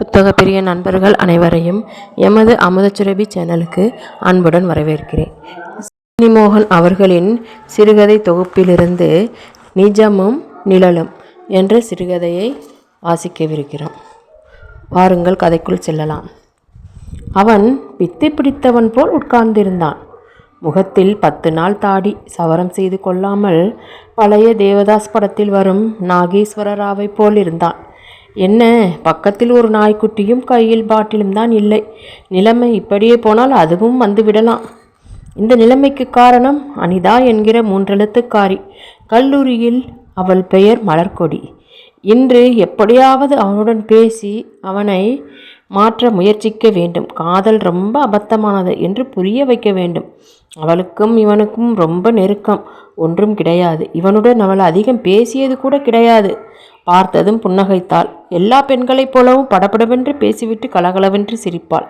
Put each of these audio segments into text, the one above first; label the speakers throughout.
Speaker 1: புத்தக பிரிய நண்பர்கள் அனைவரையும் எமது அமுதச்சுரபி சேனலுக்கு அன்புடன் வரவேற்கிறேன். சினிமோகன் அவர்களின் சிறுகதை தொகுப்பிலிருந்து நிஜமும் நிழலும் என்ற சிறுகதையை வாசிக்கவிருக்கிறோம். பாருங்கள் கதைக்குள் செல்லலாம். அவன் பித்தை பிடித்தவன் போல் உட்கார்ந்திருந்தான். முகத்தில் பத்து நாள் தாடி சவரம் செய்து கொள்ளாமல் பழைய தேவதாஸ் படத்தில் வரும் நாகேஸ்வர ராவை போல் இருந்தான் என்ன? பக்கத்தில் ஒரு நாய்க்குட்டியும் கையில் பாட்டிலும் தான் இல்லை. நிலைமை இப்படியே போனால் அதுவும் வந்து விடலாம். இந்த நிலைமைக்கு காரணம் அனிதா என்கிற மூன்றெழுத்துக்காரி. கல்லூரியில் அவள் பெயர் மலர்கொடி. இன்று எப்படியாவது அவனுடன் பேசி அவனை மாற்ற முயற்சிக்க வேண்டும். காதல் ரொம்ப அபத்தமானது என்று புரிய வைக்க வேண்டும். அவளுக்கும் இவனுக்கும் ரொம்ப நெருக்கம். ஒன்றும் கிடையாது. இவனுடன் அவள் அதிகம் பேசியது கூட கிடையாது. பார்த்ததும் புன்னகைத்தாள். எல்லா பெண்களைப் போலவும் படபடவென்று பேசிவிட்டு கலகலவென்று சிரிப்பாள்.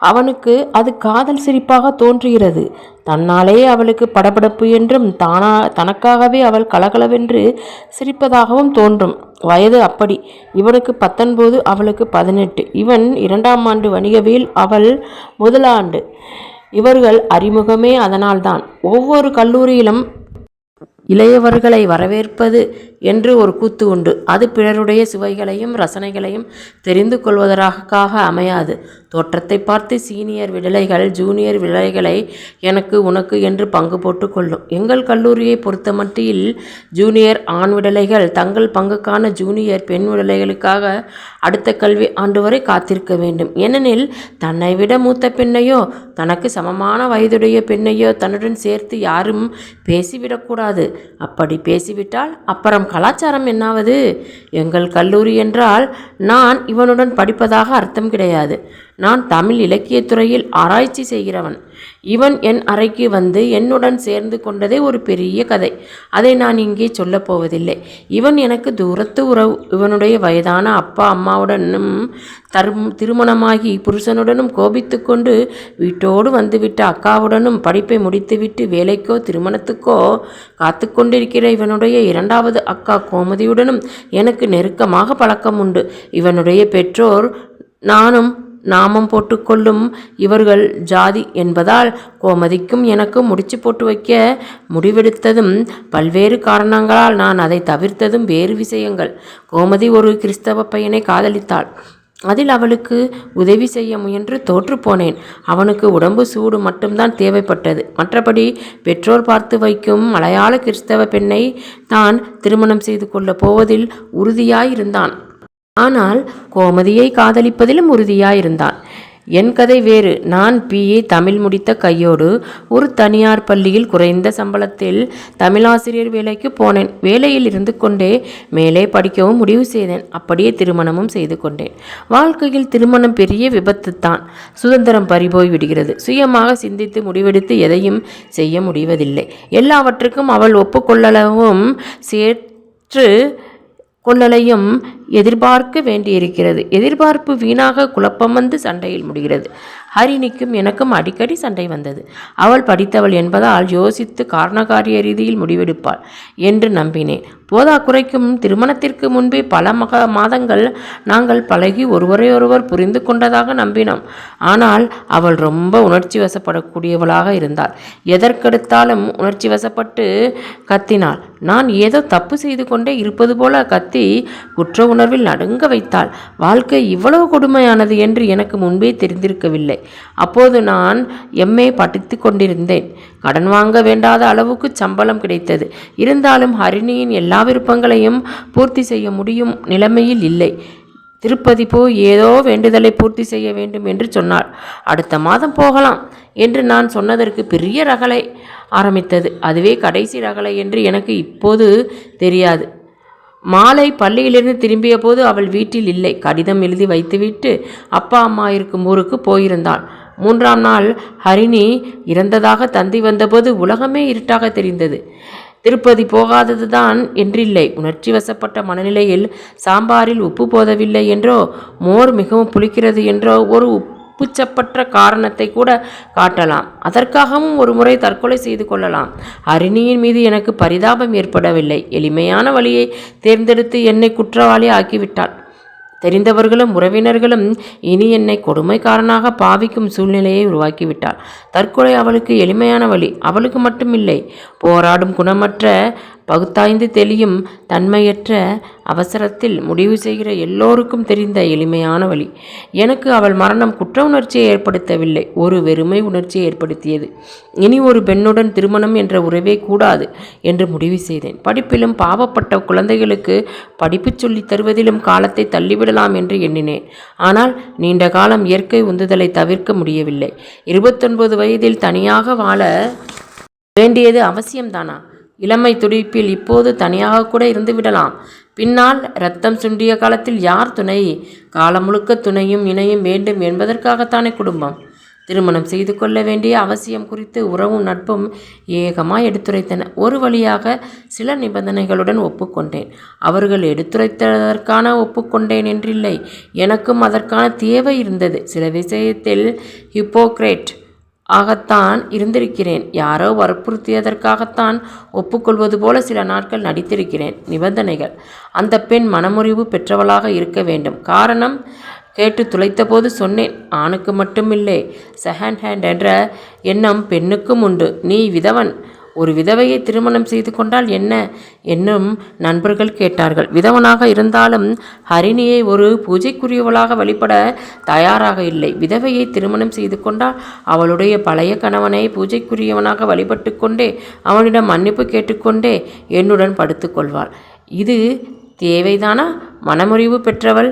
Speaker 1: அவனுக்கு அது காதல் சிரிப்பாக தோன்றுகிறது. தன்னாலே அவளுக்கு படபடப்பு என்றும் தானா தனக்காகவே அவள் கலகலவென்று சிரிப்பதாகவும் தோன்றும். வயது அப்படி. இவனுக்கு பத்தொன்பது அவளுக்கு பதினெட்டு. இவன் இரண்டாம் ஆண்டு வணிகவியல் அவள் முதலாண்டு. இவர்கள் அறிமுகமே அதனால்தான். ஒவ்வொரு கல்லூரியிலும் இளையவர்களை வரவேற்பது என்று ஒரு கூத்து உண்டு. அது பிறருடைய சுவைகளையும் ரசனைகளையும் தெரிந்து கொள்வதற்காக அமையாது. தோற்றத்தை பார்த்து சீனியர் விடலைகள் ஜூனியர் விடலைகளை எனக்கு உனக்கு என்று பங்கு போட்டு கொள்ளும். எங்கள் கல்லூரியை பொறுத்தமட்டில் ஜூனியர் ஆண் விடலைகள் தங்கள் பங்குக்கான ஜூனியர் பெண் விடலைகளுக்காக அடுத்த கல்வி ஆண்டு வரை காத்திருக்க வேண்டும். ஏனெனில் தன்னை விட மூத்த பெண்ணையோ தனக்கு சமமான வயதுடைய பெண்ணையோ தன்னுடன் சேர்த்து யாரும் பேசிவிடக்கூடாது. அப்படி பேசிவிட்டால் அப்புறம் கலாச்சாரம் என்னாவது? எங்கள் கல்லூரி என்றால் நான் இவனுடன் படிப்பதாக அர்த்தம் கிடையாது. நான் தமிழ் இலக்கியத்துறையில் ஆராய்ச்சி செய்கிறவன். இவன் என் அறைக்கு வந்து என்னுடன் சேர்ந்து கொண்டதே ஒரு பெரிய கதை. அதை நான் இங்கே சொல்லப்போவதில்லை இவன் எனக்கு தூரத்து உறவு. இவனுடைய வயதான அப்பா அம்மாவுடனும் தரும் திருமணமாகி புருஷனுடனும் கோபித்து கொண்டு வீட்டோடு வந்துவிட்ட அக்காவுடனும் படிப்பை முடித்துவிட்டு வேலைக்கோ திருமணத்துக்கோ காத்து கொண்டிருக்கிற இவனுடைய இரண்டாவது அக்கா கோமதியுடனும் எனக்கு நெருக்கமாக பழக்கம் உண்டு இவனுடைய பெற்றோர் நானும் நாமம் போட்டுக்கொள்ளும் இவர்கள் ஜாதி என்பதால் கோமதிக்கும் எனக்கும் முடிச்சு போட்டு வைக்க முடிவெடுத்ததும் பல்வேறு காரணங்களால் நான் அதை தவிர்த்ததும் வேறு விஷயங்கள். கோமதி ஒரு கிறிஸ்தவ பையனை காதலித்தாள். அதில் அவளுக்கு உதவி செய்ய முயன்று தோற்றுப்போனேன் அவனுக்கு உடம்பு சூடு மட்டும்தான் தேவைப்பட்டது. மற்றபடி பெற்றோர் பார்த்து வைக்கும் மலையாள கிறிஸ்தவ பெண்ணை தான் திருமணம் செய்து கொள்ளப் போவதில் உறுதியாயிருந்தான். ஆனால் கோமதியை காதலிப்பதிலும் உறுதியாயிருந்தான். என் கதை வேறு. நான் பிஏ தமிழ் முடித்த கையோடு ஒரு தனியார் பள்ளியில் குறைந்த சம்பளத்தில் தமிழாசிரியர் வேலைக்கு போனேன். வேலையில் இருந்து கொண்டே மேலே படிக்கவும் முடிவு செய்தேன். அப்படியே திருமணமும் செய்து கொண்டேன். வாழ்க்கையில் திருமணம் பெரிய விபத்து தான். சுதந்திரம் பறிபோய் விடுகிறது. சுயமாக சிந்தித்து முடிவெடுத்து எதையும் செய்ய முடிவதில்லை. எல்லாவற்றுக்கும் அவள் ஒப்புக்கொள்ளவும் சேற்று கொள்ளலையும் எதிர்பார்க்க வேண்டியிருக்கிறது. எதிர்பார்ப்பு வீணாக குழப்பம் வந்து சண்டையில் முடிகிறது. ஹரிணிக்கும் எனக்கும் அடிக்கடி சண்டை வந்தது. அவள் படித்தவள் என்பதால் யோசித்து காரணகாரிய ரீதியில் முடிவெடுப்பாள் என்று நம்பினேன். போதா குறைக்கும் திருமணத்திற்கு முன்பே பல மக மாதங்கள் நாங்கள் பழகி ஒருவரையொருவர் புரிந்து கொண்டதாக நம்பினோம். ஆனால் அவள் ரொம்ப உணர்ச்சி வசப்படக்கூடியவளாக இருந்தாள். எதற்கெடுத்தாலும் உணர்ச்சி வசப்பட்டு கத்தினாள். நான் ஏதோ தப்பு செய்து கொண்டே இருப்பது போல கத்தி குற்ற உணர்வில் நடுங்க வைத்தாள். வாழ்க்கை இவ்வளவு கொடுமையானது என்று எனக்கு முன்பே தெரிந்திருக்கவில்லை. அப்போது நான் எம்ஏ படித்து கொண்டிருந்தேன். கடன் வாங்க வேண்டாத அளவுக்கு சம்பளம் கிடைத்தது. இருந்தாலும் ஹரிணியின் எல்லா விருப்பங்களையும் பூர்த்தி செய்ய முடியும் நிலைமையில் இல்லை. திருப்பதி போய் ஏதோ வேண்டுதலை பூர்த்தி செய்ய வேண்டும் என்று சொன்னாள். அடுத்த மாதம் போகலாம் என்று நான் சொன்னதற்கு பெரிய ரகலை ஆரம்பித்தது. அதுவே கடைசி ரகலை என்று எனக்கு இப்போது தெரியாது. மாலை பள்ளியிலிருந்து திரும்பிய போது அவள் வீட்டில் இல்லை. கடிதம் எழுதி வைத்துவிட்டு அப்பா அம்மா இருக்கும் ஊருக்கு போயிருந்தாள். மூன்றாம் நாள் ஹரிணி இறந்ததாக தந்தி வந்தபோது உலகமே இருட்டாக தெரிந்தது. திருப்பதி போகாதது தான் என்றில்லை. உணர்ச்சி வசப்பட்ட மனநிலையில் சாம்பாரில் உப்பு போதவில்லை என்றோ மோர் மிகவும் புளிக்கிறது என்றோ ஒரு உப்புச்சப்பற்ற காரணத்தை கூட காட்டலாம். அதற்காகவும் ஒரு முறை தற்கொலை செய்து கொள்ளலாம். அரிணியின் மீது எனக்கு பரிதாபம் ஏற்படவில்லை. எளிமையான வழியை தேர்ந்தெடுத்து என்னை குற்றவாளி ஆக்கிவிட்டாள். தெரிந்தவர்களும் உறவினர்களும் இனி என்னை கொடுமைக்காரனாக பாவிக்கும் சூழ்நிலையை உருவாக்கிவிட்டாள். தற்கொலை அவளுக்கு எளிமையான வழி. அவளுக்கு மட்டுமில்லை. போராடும் குணமற்ற பகுத்தாய்ந்து தெளியும் தன்மையற்ற அவசரத்தில் முடிவு செய்கிற எல்லோருக்கும் தெரிந்த எளிமையான வழி. எனக்கு அவள் மரணம் குற்ற உணர்ச்சியை ஏற்படுத்தவில்லை. ஒரு வெறுமை உணர்ச்சியை ஏற்படுத்தியது. இனி ஒரு பெண்ணுடன் திருமணம் என்ற உறவே கூடாது என்று முடிவு செய்தேன். படிப்பிலும் பாவப்பட்ட குழந்தைகளுக்கு படிப்பு சொல்லித் தருவதிலும் காலத்தை தள்ளிவிடலாம் என்று எண்ணினேன். ஆனால் நீண்ட காலம் இயற்கை உந்துதலை தவிர்க்க முடியவில்லை. இருபத்தொன்பது வயதில் தனியாக வாழ வேண்டியது அவசியம்தானா? இளமை துடிப்பில் இப்போது தனியாக கூட இருந்து விடலாம். பின்னால் ரத்தம் சுண்டிய காலத்தில் யார் துணை? காலம் முழுக்க துணையும் இணையும் வேண்டும் என்பதற்காகத்தானே குடும்பம். திருமணம் செய்து கொள்ள வேண்டிய அவசியம் குறித்து உறவும் நட்பும் ஏகமாக எடுத்துரைத்தன. ஒரு வழியாக சில நிபந்தனைகளுடன் ஒப்புக்கொண்டேன். அவர்கள் எடுத்துரைத்ததற்கான ஒப்புக்கொண்டேன் என்றில்லை. எனக்கும் அதற்கான தேவை இருந்தது. சில விஷயத்தில் ஹிப்போக்ரேட் ஆகத்தான் இருந்திருக்கிறேன். யாரோ வற்புறுத்தியதற்காகத்தான் ஒப்புக்கொள்வது போல சில நாட்கள் நடித்திருக்கிறேன். நிபந்தனைகள். அந்த பெண் மனமுறிவு பெற்றவளாக இருக்க வேண்டும். காரணம்? கேட்டு துளைத்தபோது சொன்னேன். ஆணுக்கு மட்டுமில்லை. செகண்ட் ஹேண்ட் என்ற எண்ணம் பெண்ணுக்கும் உண்டு. நீ விதவன். ஒரு விதவையை திருமணம் செய்து கொண்டால் என்ன? என்னும் நண்பர்கள் கேட்டார்கள். விதவனாக இருந்தாலும் ஹரிணியை ஒரு பூஜைக்குரியவளாக வழிபட தயாராக இல்லை. விதவையை திருமணம் செய்து கொண்டால் அவளுடைய பழைய கணவனை பூஜைக்குரியவனாக வழிபட்டு கொண்டே அவனிடம் மன்னிப்பு கேட்டுக்கொண்டே என்னுடன் படுத்துக்கொள்வாள் இது தேவைதானா? மனமுறிவு பெற்றவள்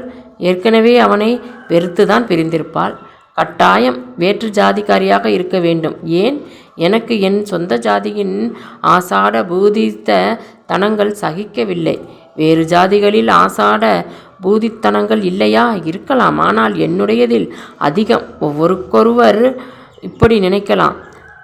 Speaker 1: ஏற்கனவே அவனை வெறுத்துதான் பிரிந்திருப்பாள். கட்டாயம் வேற்று ஜாதிக்காரியாக இருக்க வேண்டும். ஏன்? எனக்கு என் சொந்த ஜாதியின் ஆசாட பூதித்த தனங்கள் சகிக்கவில்லை. வேறு ஜாதிகளில் ஆசாட பூதித்தனங்கள் இல்லையா? இருக்கலாம். ஆனால் என்னுடையதில் அதிகம். ஒவ்வொருக்கொருவர் இப்படி நினைக்கலாம்.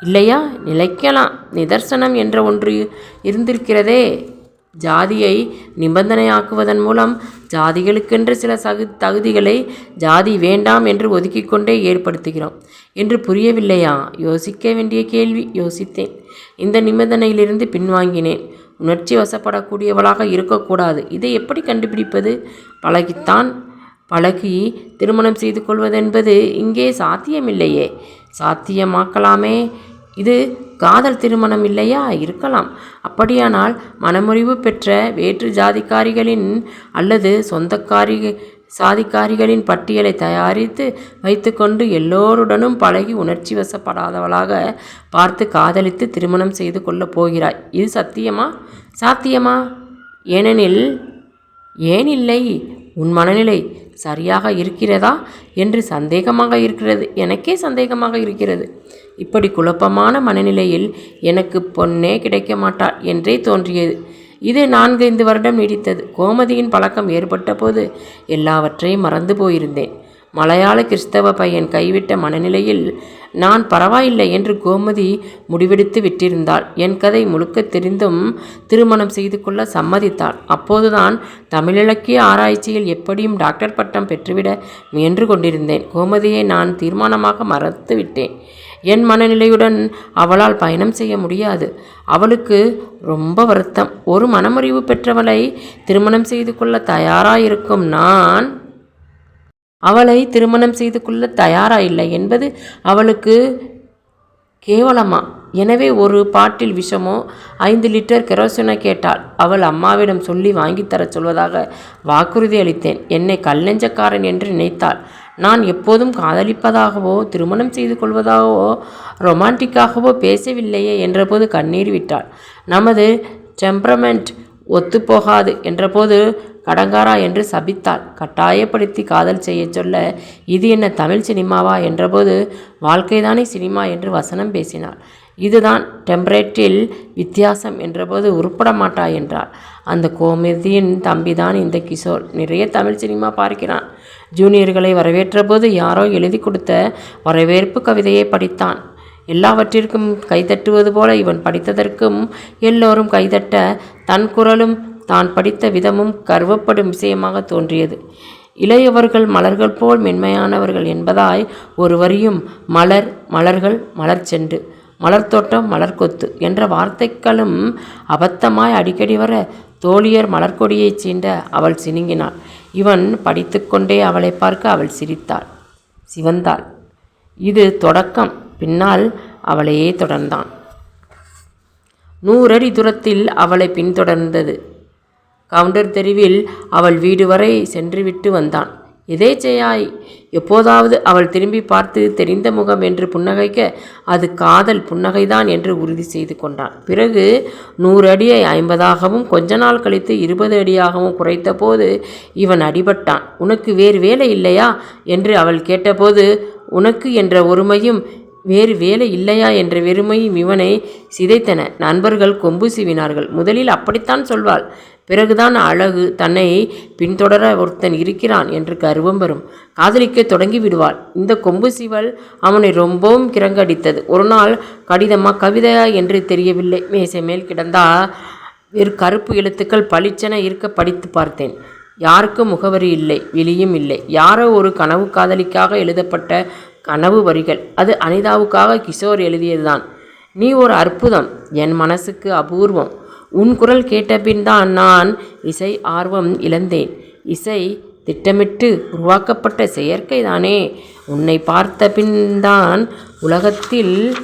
Speaker 1: இல்லையா? நிலைக்கலாம். நிதர்சனம் என்ற ஒன்று இருந்திருக்கிறதே. ஜாதியை நிபந்தனையாக்குவதன் மூலம் ஜாதிகளுக்கென்று சில சகு தகுதிகளை ஜாதி வேண்டாம் என்று ஒதுக்கிக்கொண்டே ஏற்படுத்துகிறோம். என்று புரியவில்லையா? யோசிக்க வேண்டிய கேள்வி. யோசித்தேன். இந்த நிபந்தனையிலிருந்து பின்வாங்கினேன். உணர்ச்சி வசப்படக்கூடியவளாக இருக்கக்கூடாது. இதை எப்படி கண்டுபிடிப்பது? பழகித்தான். பழகி திருமணம் செய்து கொள்வதென்பது இங்கே சாத்தியமில்லையே. சாத்தியமாக்கலாமே. இது காதல் திருமணம் இல்லையா? இருக்கலாம். அப்படியானால் மனமுறிவு பெற்ற வேற்று ஜாதிக்காரிகளின் அல்லது சொந்தக்காரி சாதிக்காரிகளின் பட்டியலை தயாரித்து வைத்துக்கொண்டு எல்லோருடனும் பழகி உணர்ச்சி வசப்படாதவளாக பார்த்து காதலித்து திருமணம் செய்து கொள்ளப் போகிறாய். இது சத்தியமா? சாத்தியமா? ஏனெனில் ஏன் இல்லை? உன் மனநிலை சரியாக இருக்கிறதா என்று சந்தேகமாக இருக்கிறது. எனக்கே சந்தேகமாக இருக்கிறது. இப்படி குழப்பமான மனநிலையில் எனக்கு பொன்னே கிடைக்க மாட்டாள் என்றே தோன்றியது. இது நான்கைந்து வருடம் நீடித்தது. கோமதியின் பழக்கம் ஏற்பட்ட போது எல்லாவற்றையும் மறந்து போயிருந்தேன். மலையாள கிறிஸ்தவ பையன் கைவிட்ட மனநிலையில் நான் பரவாயில்லை என்று கோமதி முடிவெடுத்து விட்டிருந்தாள். என் கதை முழுக்க தெரிந்தும் திருமணம் செய்து கொள்ள சம்மதித்தாள். அப்போதுதான் தமிழிலக்கிய ஆராய்ச்சியில் எப்படியும் டாக்டர் பட்டம் பெற்றுவிட முயன்று கொண்டிருந்தேன். கோமதியை நான் தீர்மானமாக மறந்துவிட்டேன் என் மனநிலையுடன் அவளால் பயணம் செய்ய முடியாது. அவளுக்கு ரொம்ப வருத்தம். ஒரு மனமுறிவு பெற்றவளை திருமணம் செய்து கொள்ள தயாராக இருக்கும் நான் அவளை திருமணம் செய்து கொள்ள தயாரா இல்லை என்பது அவளுக்கு கேவலமா? எனவே ஒரு பாட்டில் விஷமோ ஐந்து லிட்டர் கெரோசினை கேட்டாள். அவள் அம்மாவிடம் சொல்லி வாங்கித்தரச் சொல்வதாக வாக்குறுதி அளித்தேன். என்னை கல்லெஞ்சக்காரன் என்று நினைத்தாள். நான் எப்போதும் காதலிப்பதாகவோ திருமணம் செய்து கொள்வதாகவோ ரொமான்டிக்காகவோ பேசவில்லையே என்றபோது கண்ணீர் விட்டாள். நமது டெம்பரமெண்ட் ஒத்துப்போகாது என்றபோது கடங்காரா என்று சபித்தாள். கட்டாயப்படுத்தி காதல் செய்யச் சொல்ல இது என்ன தமிழ் சினிமாவா? என்றபோது வாழ்க்கைதானே சினிமா? என்று வசனம் பேசினாள். இதுதான் டெம்பரேட்டில் வித்தியாசம் என்றபோது உருப்பட மாட்டா? என்றார் அந்த கோமதியின் தம்பிதான் இந்த கிஷோர். நிறைய தமிழ் சினிமா பார்க்கிறான். ஜூனியர்களை வரவேற்றபோது யாரோ எழுதி கொடுத்த வரவேற்பு கவிதையை படித்தான். எல்லாவற்றிற்கும் கைதட்டுவது போல இவன் படித்ததற்கும் எல்லோரும் கைதட்ட தன் குரலும் தான் படித்த விதமும் கர்வப்படும் விஷயமாக தோன்றியது. இளையவர்கள் மலர்கள் போல் மென்மையானவர்கள் என்பதாய் ஒரு வரியும் மலர் மலர்கள் மலர் செண்டு மலர்த்தோட்டம் மலர்கொத்து என்ற வார்த்தைகளும் அபத்தமாய் அடிக்கடி வர தோழியர் மலர்கொடியைச் சீண்ட அவள் சினுங்கினாள். இவன் படித்துக்கொண்டே அவளை பார்க்க அவள் சிரித்தாள். சிவந்தாள். இது தொடக்கம். பின்னால் அவளையே தொடர்ந்தான். நூறடி தூரத்தில் அவளை பின்தொடர்ந்தது. கவுண்டர் தெருவில் அவள் வீடு வரை சென்றுவிட்டு வந்தான். எதேச்சையாய் எப்போதாவது அவள் திரும்பி பார்த்து தெரிந்த முகம் என்று புன்னகைக்க அது காதல் புன்னகைதான் என்று உறுதி செய்து கொண்டான். பிறகு நூறு அடியை ஐம்பதாகவும் கொஞ்ச நாள் கழித்து இருபது அடியாகவும் குறைத்தபோது இவன் அடிபட்டான். உனக்கு வேறு வேலை இல்லையா? என்று அவள் கேட்டபோது உனக்கு என்ற ஒருமையும் வேறு வேலை இல்லையா என்ற வெறுமையும் இவனை சிதைத்தன. நண்பர்கள் கொம்பு சீவினார்கள். முதலில் அப்படித்தான் சொல்வாள். பிறகுதான் அழகு தன்னை பின்தொடர ஒருத்தன் இருக்கிறான் என்று கர்வம் வரும். காதலிக்க தொடங்கி விடுவாள். இந்த கொம்பு சிவல் அவனை ரொம்பவும் கிறங்கடித்தது ஒரு நாள் கடிதமா கவிதையா? என்று தெரியவில்லை. மேசை மேல் கிடந்தா வெறு கருப்பு எழுத்துக்கள் பளிச்சென இருக்க படித்து பார்த்தேன். யாருக்கும் முகவரி இல்லை வெளியும் இல்லை. யாரோ ஒரு கனவு காதலிக்காக எழுதப்பட்ட கனவு வரிகள். அது அனிதாவுக்காக கிஷோர் எழுதியதுதான். நீ ஒரு அற்புதம். என் மனசுக்கு அபூர்வம். உன் குரல் கேட்டபின் தான் நான் இசை ஆர்வம் இழந்தேன். இசை திட்டமிட்டு உருவாக்கப்பட்ட செயற்கை தானே. உன்னை பார்த்த பின் தான் உலகத்தில்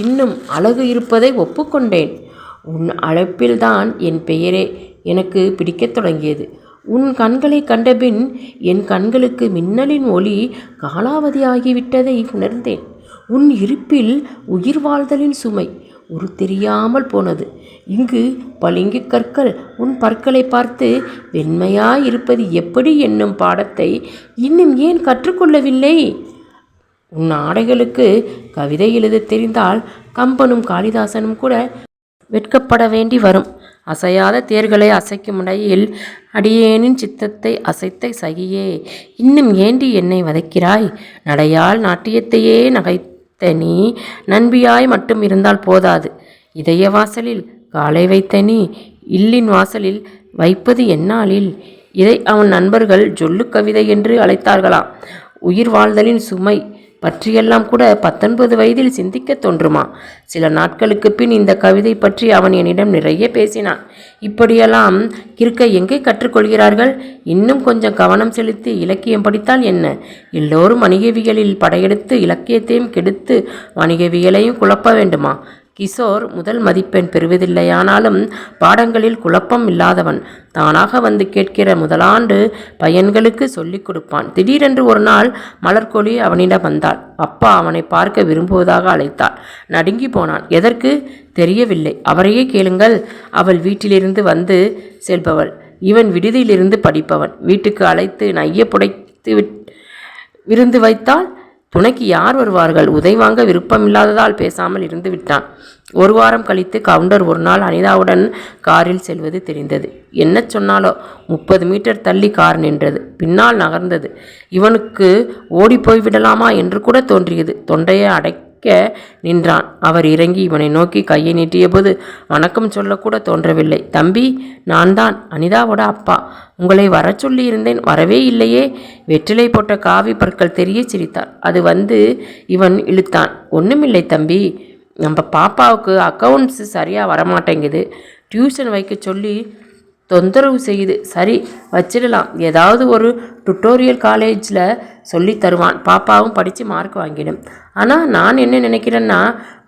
Speaker 1: இன்னும் அழகு இருப்பதை ஒப்புக்கொண்டேன். உன் அழைப்பில்தான் என் பெயரே எனக்கு பிடிக்கத் தொடங்கியது. உன் கண்களை கண்டபின் என் கண்களுக்கு மின்னலின் ஒளி காலாவதியாகிவிட்டதை உணர்ந்தேன். உன் இருப்பில் உயிர் வாழ்தலின் சுமை ஒரு தெரியாமல் போனது. இங்கு பளிங்கு கற்கள் உன் பற்களை பார்த்து வெண்மையாயிருப்பது எப்படி என்னும் பாடத்தை இன்னும் ஏன் கற்றுக்கொள்ளவில்லை? உன் ஆடைகளுக்கு கவிதை எழுதத் தெரிந்தால் கம்பனும் காளிதாசனும் கூட வெட்கப்பட வேண்டி வரும். அசையாத தேர்களை அசைக்கும் இடையில் அடியேனின் சித்தத்தை அசைத்த சகியே இன்னும் ஏண்டி என்னை வதைக்கிறாய்? நடையால் நாட்டியத்தையே நகைத்த நீ நண்பியாய் மட்டும் இருந்தால் போதாது. இதய வாசலில் காலை வைத்த நீ இல்லின் வாசலில் வைப்பது என்னாலில்? இதை அவன் நண்பர்கள் ஜொல்லு கவிதை என்று அழைத்தார்களாம். உயிர் வாழ்தலின் சுமை பற்றியெல்லாம் கூட பத்தொன்பது வயதில் சிந்திக்கத் தோன்றுமா? சில நாட்களுக்கு பின் இந்த கவிதை பற்றி அவன் என்னிடம் நிறைய பேசினான். இப்படியெல்லாம் கிறுக்க எங்கே கற்றுக்கொள்கிறார்கள்? இன்னும் கொஞ்சம் கவனம் செலுத்தி இலக்கியம் படித்தால் என்ன? எல்லோரும் வணிகவியலில் படையெடுத்து இலக்கியத்தையும் கெடுத்து வணிகவியலையும் குழப்ப வேண்டுமா? கிஷோர் முதல் மதிப்பெண் பெறுவதில்லையானாலும் பாடங்களில் குழப்பம் இல்லாதவன். தானாக வந்து கேட்கிற முதலாண்டு பையன்களுக்கு சொல்லிக் கொடுப்பான். திடீரென்று ஒரு நாள் மலர்கொழி அவனிடம் வந்தாள். அப்பா அவனை பார்க்க விரும்புவதாக அழைத்தாள். நடுங்கி போனான். எதற்கு? தெரியவில்லை. அவரையே கேளுங்கள். அவள் வீட்டிலிருந்து வந்து செல்பவள். இவன் விடுதியிலிருந்து படிப்பவன். வீட்டுக்கு அழைத்து நைய புடைத்து விட் விருந்து வைத்தால் துணைக்கு யார் வருவார்கள்? உதை வாங்க விருப்பமில்லாததால் பேசாமல் இருந்து விட்டான். ஒரு வாரம் கழித்து கவுண்டர் ஒரு நாள் அனிதாவுடன் காரில் செல்வது தெரிந்தது. என்ன சொன்னாலோ? முப்பது மீட்டர் தள்ளி கார் நின்றது. பின்னால் நகர்ந்தது. இவனுக்கு ஓடி போய்விடலாமா என்று கூட தோன்றியது. தொண்டையை அடை நின்றான். அவர் இறங்கி இவனை நோக்கி கையை நீட்டியபோது வணக்கம் சொல்லக்கூட தோன்றவில்லை. தம்பி நான் தான் அனிதாவோட அப்பா. உங்களை வரச் சொல்லியிருந்தேன். வரவே இல்லையே. வெற்றிலை போட்ட காவி பற்கள் தெரிய சிரித்தார். அது வந்து இவன் இழுத்தான். ஒன்றுமில்லை தம்பி. நம்ம பாப்பாவுக்கு அக்கௌண்ட்ஸ் சரியாக வரமாட்டேங்குது. டியூஷன் வைக்க சொல்லி தொந்தரவு செய்யுது சரி வச்சிடலாம். ஏதாவது ஒரு டுட்டோரியல் காலேஜில் சொல்லி தருவான். பாப்பாவும் படித்து மார்க் வாங்கிடும். ஆனால் நான் என்ன நினைக்கிறேன்னா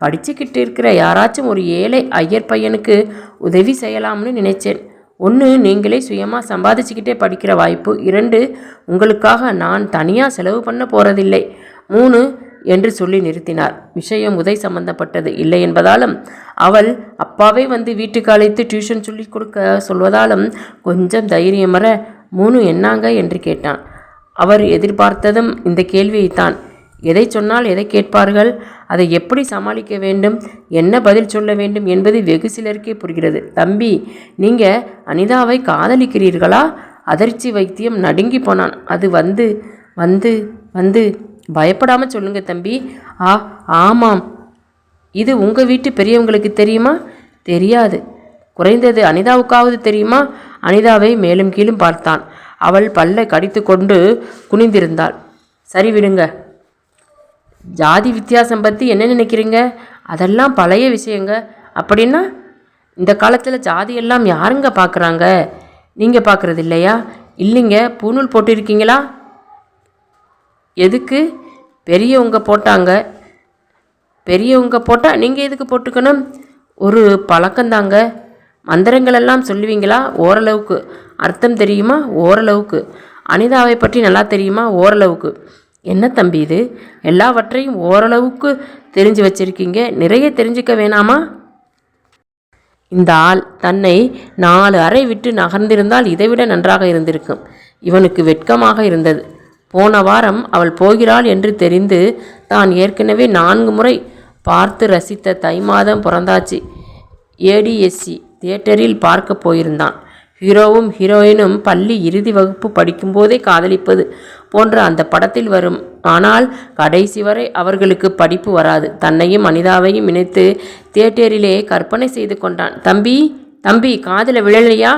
Speaker 1: படிச்சுக்கிட்டு இருக்கிற யாராச்சும் ஒரு ஏழை ஐயர் பையனுக்கு உதவி செய்யலாம்னு நினைச்சேன். ஒன்று நீங்களே சுயமாக சம்பாதிச்சுக்கிட்டே படிக்கிற வாய்ப்பு. இரண்டு உங்களுக்காக நான் தனியாக செலவு பண்ண போகிறதில்லை மூணு என்று சொல்லி நிறுத்தினார். விஷயம் உதை சம்பந்தப்பட்டது இல்லை என்பதாலும் அவள் அப்பாவே வந்து வீட்டுக்கு அழைத்து டியூஷன் சொல்லி கொடுக்க சொல்வதாலும் கொஞ்சம் தைரியம் வர மூணு என்னாங்க? என்று கேட்டான். அவர் எதிர்பார்த்ததும் இந்த கேள்வியைத்தான். எதை சொன்னால் எதை கேட்பார்கள்? அதை எப்படி சமாளிக்க வேண்டும்? என்ன பதில் சொல்ல வேண்டும்? என்பது வெகு சிலருக்கே புரிகிறது. தம்பி நீங்கள் அனிதாவை காதலிக்கிறீர்களா? அதிர்ச்சி வைத்தியம் நடுங்கி போனான். அது வந்து வந்து வந்து பயப்படாமல் சொல்லுங்க தம்பி. ஆ ஆமாம். இது உங்கள் வீட்டு பெரியவங்களுக்கு தெரியுமா? தெரியாது. குறைந்தது அனிதாவுக்காவது தெரியுமா? அனிதாவை மேலும் கீழும் பார்த்தான். அவள் பல்லை கடித்து கொண்டு குனிந்திருந்தாள். சரி விடுங்க. ஜாதி வித்தியாசம் பற்றி என்ன நினைக்கிறீங்க? அதெல்லாம் பழைய விஷயங்க. அப்படின்னா இந்த காலத்தில் ஜாதியெல்லாம் யாருங்க பார்க்குறாங்க நீங்கள் பார்க்குறது இல்லையா? இல்லைங்க. பூணூல் போட்டிருக்கீங்களா? எதுக்கு? பெரியவங்க போட்டாங்க. பெரியவங்க போட்டால் நீங்கள் எதுக்கு போட்டுக்கணும்? ஒரு பழக்கந்தாங்க மந்திரங்களெல்லாம் சொல்லுவீங்களா? ஓரளவுக்கு. அர்த்தம் தெரியுமா? ஓரளவுக்கு. அனிதாவை பற்றி நல்லா தெரியுமா? ஓரளவுக்கு. என்ன தம்பி இது? எல்லாவற்றையும் ஓரளவுக்கு தெரிஞ்சு வச்சிருக்கீங்க. நிறைய தெரிஞ்சுக்க வேணாமா? இந்த ஆள் தன்னை நாலு அறை விட்டு நகர்ந்திருந்தால் இதைவிட நன்றாக இருந்திருக்கும். இவனுக்கு வெட்கமாக இருந்தது. போன வாரம் அவள் போகிறாள் என்று தெரிந்து தான் ஏற்கனவே நான்கு முறை பார்த்து ரசித்த தை மாதம் பிறந்தாச்சு. ஏடிஎஸ்சி தியேட்டரில் பார்க்க போயிருந்தான். ஹீரோவும் ஹீரோயினும் பள்ளி இறுதி வகுப்பு படிக்கும்போதே காதலிப்பது போன்ற அந்த படத்தில் வரும். ஆனால் கடைசி வரை அவர்களுக்கு படிப்பு வராது. தன்னையும் அனிதாவையும் இணைத்து தியேட்டரிலே கற்பனை செய்து கொண்டான். தம்பி தம்பி காதில் விழலையா?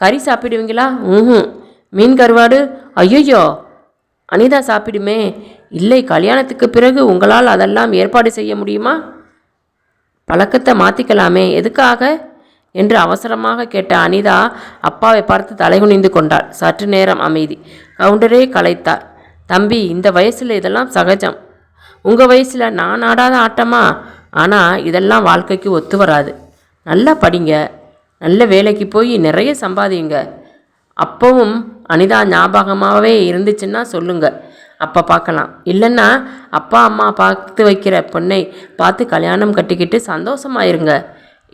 Speaker 1: கறி சாப்பிடுவீங்களா? ம் மீன் கருவாடு? ஐயோ அனிதா சாப்பிடுமே. இல்லை கல்யாணத்துக்கு பிறகு உங்களால் அதெல்லாம் ஏற்பாடு செய்ய முடியுமா? பழக்கத்தை மாற்றிக்கலாமே எதுக்காக? என்று அவசரமாக கேட்ட அனிதா அப்பாவை பார்த்து தலைகுனிந்து கொண்டாள். சற்று நேரம் அமைதி. கவுண்டரே கலைத்தார். தம்பி இந்த வயசில் இதெல்லாம் சகஜம். உங்கள் வயசில் நான் ஆடாத ஆட்டமா? ஆனால் இதெல்லாம் வாழ்க்கைக்கு ஒத்து வராது. நல்லா படிங்க. நல்ல வேலைக்கு போய் நிறைய சம்பாதிங்க அப்பவும் அனிதா ஞாபகமாகவே இருந்துச்சுன்னா சொல்லுங்கள் அப்போ பார்க்கலாம். இல்லைன்னா அப்பா அம்மா பார்த்து வைக்கிற பொண்ணை பார்த்து கல்யாணம் கட்டிக்கிட்டு சந்தோஷமாயிருங்க.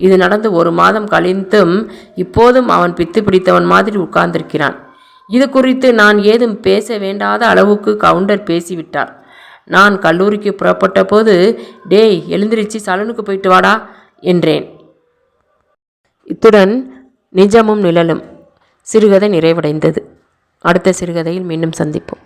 Speaker 1: இது நடந்து ஒரு மாதம் கழிந்தும் இப்போதும் அவன் பித்து பிடித்தவன் மாதிரி உட்கார்ந்திருக்கிறான். இது குறித்து நான் ஏதும் பேச வேண்டாத அளவுக்கு கவுண்டர் பேசிவிட்டார். நான் கல்லூரிக்கு புறப்பட்ட போது டேய் எழுந்திருச்சு சலனுக்கு போயிட்டு வாடா என்றேன். இத்துடன் நிஜமும் நிழலும். சிறுகதை நிறைவடைந்தது. அடுத்த சிறுகதையில் மீண்டும் சந்திப்போம்.